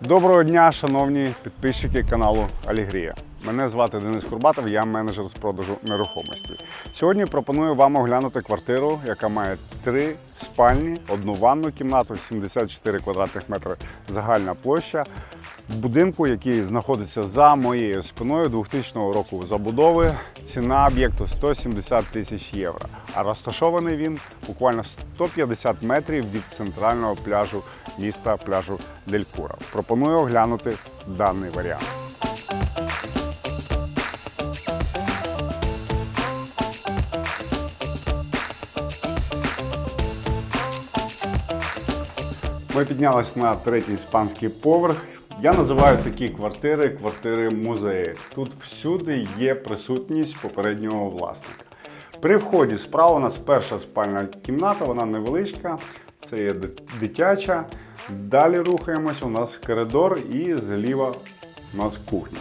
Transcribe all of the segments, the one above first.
Доброго дня, шановні підписчики каналу Алігрія. Мене звати Денис Курбатов, я менеджер з продажу нерухомості. Сьогодні пропоную вам оглянути квартиру, яка має три спальні, одну ванну кімнату, 74 квадратних метри загальна площа. Будинку, який знаходиться за моєю спиною 2000 року забудови. Ціна об'єкту 170 тисяч євро. А розташований він буквально 150 метрів від центрального пляжу міста пляжу Делькура. Пропоную оглянути даний варіант. Ми піднялись на третій іспанський поверх. Я називаю такі квартири квартири музеї. Тут всюди є присутність попереднього власника. При вході справа у нас перша спальна кімната, вона невеличка, це є дитяча. Далі рухаємось, у нас коридор і зліва у нас кухня.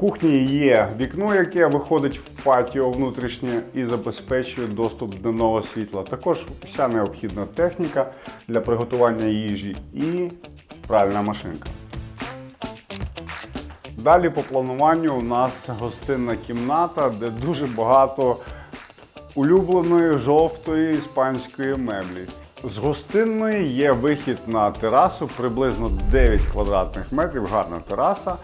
Кухні є вікно, яке виходить в патіо внутрішнє і забезпечує доступ денного світла. Також вся необхідна техніка для приготування їжі і пральна машинка. Далі по плануванню у нас гостинна кімната, де дуже багато улюбленої жовтої іспанської меблі. З гостинної є вихід на терасу, приблизно 9 квадратних метрів, гарна тераса.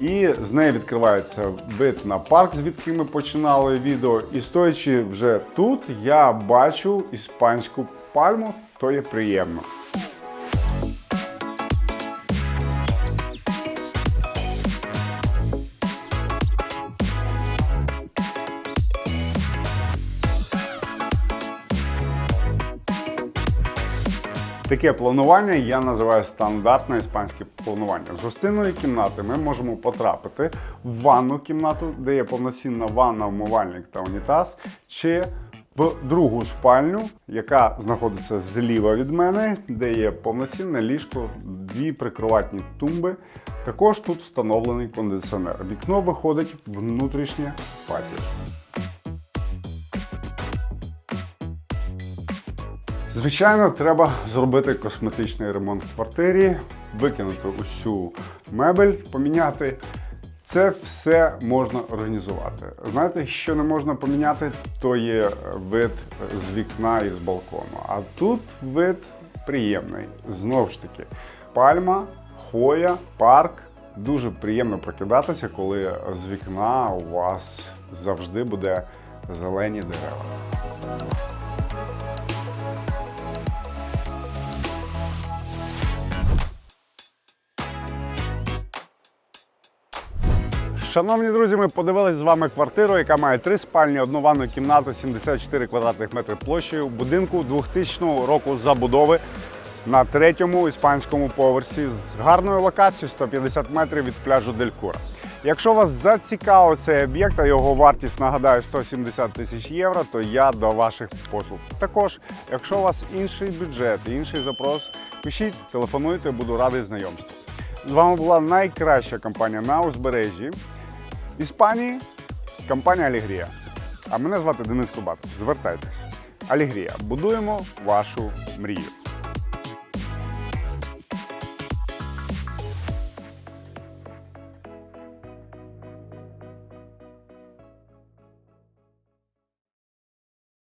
І з неї відкривається вид на парк, звідки ми починали відео. І стоячи вже тут, я бачу іспанську пальму, то є приємно. Таке планування я називаю стандартне іспанське планування. З гостинної кімнати ми можемо потрапити в ванну кімнату, де є повноцінна ванна, вмивальник та унітаз, чи в другу спальню, яка знаходиться зліва від мене, де є повноцінне ліжко, дві прикроватні тумби. Також тут встановлений кондиціонер. Вікно виходить внутрішнє патіо. Звичайно, треба зробити косметичний ремонт в квартирі, викинути усю мебель, поміняти. Це все можна організувати. Знаєте, що не можна поміняти, то є вид з вікна і з балкону. А тут вид приємний. Знову ж таки, пальма, хвоя, парк. Дуже приємно прокидатися, коли з вікна у вас завжди буде зелені дерева. Шановні друзі, ми подивилися з вами квартиру, яка має три спальні, одну ванну кімнату, 74 квадратних метри площею, будинку 2000 року забудови на третьому іспанському поверсі з гарною локацією 150 метрів від пляжу Делькура. Якщо вас зацікавив цей об'єкт, а його вартість нагадаю 170 тисяч євро, то я до ваших послуг. Також, якщо у вас інший бюджет, інший запрос, пишіть, телефонуйте, буду радий знайомству. З вами була найкраща компанія на узбережжі Іспанії, компанія Алігрія. А мене звати Денис Кубат. Звертайтесь. Алігрія. Будуємо вашу мрію.